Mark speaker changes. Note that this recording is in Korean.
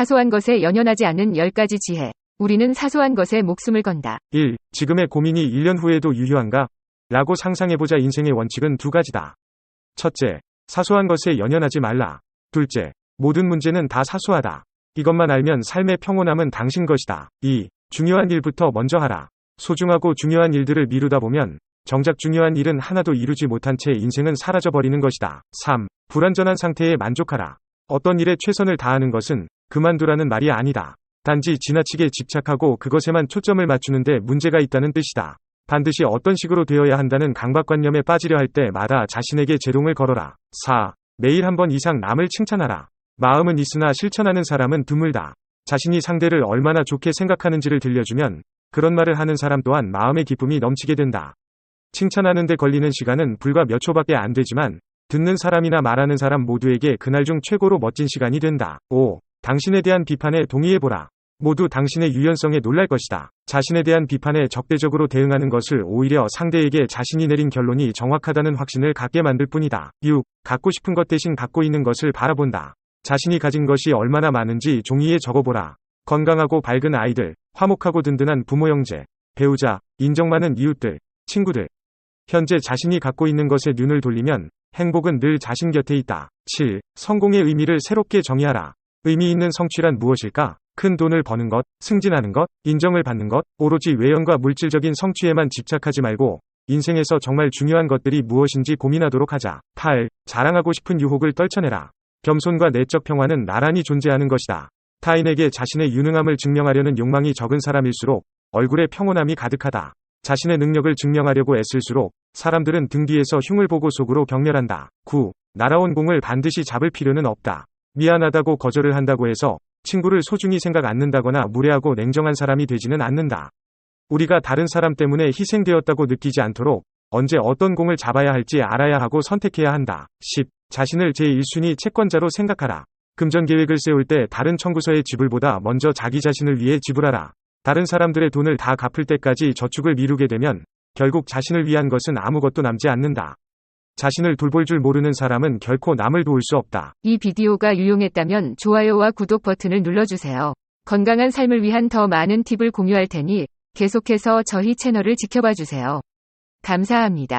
Speaker 1: 사소한 것에 연연하지 않는 10가지 지혜. 우리는 사소한 것에 목숨을 건다.
Speaker 2: 1. 지금의 고민이 1년 후에도 유효한가? 라고 상상해보자 인생의 원칙은 두 가지다. 첫째, 사소한 것에 연연하지 말라. 둘째, 모든 문제는 다 사소하다. 이것만 알면 삶의 평온함은 당신 것이다. 2. 중요한 일부터 먼저 하라. 소중하고 중요한 일들을 미루다 보면 정작 중요한 일은 하나도 이루지 못한 채 인생은 사라져버리는 것이다. 3. 불완전한 상태에 만족하라. 어떤 일에 최선을 다하는 것은 그만두라는 말이 아니다. 단지 지나치게 집착하고 그것에만 초점을 맞추는데 문제가 있다는 뜻이다. 반드시 어떤 식으로 되어야 한다는 강박관념에 빠지려 할 때마다 자신에게 제동을 걸어라. 4. 매일 한 번 이상 남을 칭찬하라. 마음은 있으나 실천하는 사람은 드물다. 자신이 상대를 얼마나 좋게 생각하는지를 들려주면 그런 말을 하는 사람 또한 마음의 기쁨이 넘치게 된다. 칭찬하는데 걸리는 시간은 불과 몇 초밖에 안 되지만 듣는 사람이나 말하는 사람 모두에게 그날 중 최고로 멋진 시간이 된다. 5. 당신에 대한 비판에 동의해보라. 모두 당신의 유연성에 놀랄 것이다. 자신에 대한 비판에 적대적으로 대응하는 것을 오히려 상대에게 자신이 내린 결론이 정확하다는 확신을 갖게 만들 뿐이다. 6. 갖고 싶은 것 대신 갖고 있는 것을 바라본다. 자신이 가진 것이 얼마나 많은지 종이에 적어보라. 건강하고 밝은 아이들, 화목하고 든든한 부모 형제, 배우자, 인정 많은 이웃들, 친구들. 현재 자신이 갖고 있는 것에 눈을 돌리면 행복은 늘 자신 곁에 있다. 7. 성공의 의미를 새롭게 정의하라. 의미 있는 성취란 무엇일까? 큰 돈을 버는 것, 승진하는 것, 인정을 받는 것, 오로지 외형과 물질적인 성취에만 집착하지 말고 인생에서 정말 중요한 것들이 무엇인지 고민하도록 하자. 8. 자랑하고 싶은 유혹을 떨쳐내라. 겸손과 내적 평화는 나란히 존재하는 것이다. 타인에게 자신의 유능함을 증명하려는 욕망이 적은 사람일수록 얼굴에 평온함이 가득하다. 자신의 능력을 증명하려고 애쓸수록 사람들은 등 뒤에서 흉을 보고 속으로 경멸한다. 9. 날아온 공을 반드시 잡을 필요는 없다. 미안하다고 거절을 한다고 해서 친구를 소중히 생각 않는다거나 무례하고 냉정한 사람이 되지는 않는다. 우리가 다른 사람 때문에 희생되었다고 느끼지 않도록 언제 어떤 공을 잡아야 할지 알아야 하고 선택해야 한다. 10. 자신을 제1순위 채권자로 생각하라. 금전 계획을 세울 때 다른 청구서의 지불보다 먼저 자기 자신을 위해 지불하라. 다른 사람들의 돈을 다 갚을 때까지 저축을 미루게 되면 결국 자신을 위한 것은 아무것도 남지 않는다. 자신을 돌볼 줄 모르는 사람은 결코 남을 도울 수 없다.
Speaker 1: 이 비디오가 유용했다면 좋아요와 구독 버튼을 눌러주세요. 건강한 삶을 위한 더 많은 팁을 공유할 테니 계속해서 저희 채널을 지켜봐 주세요. 감사합니다.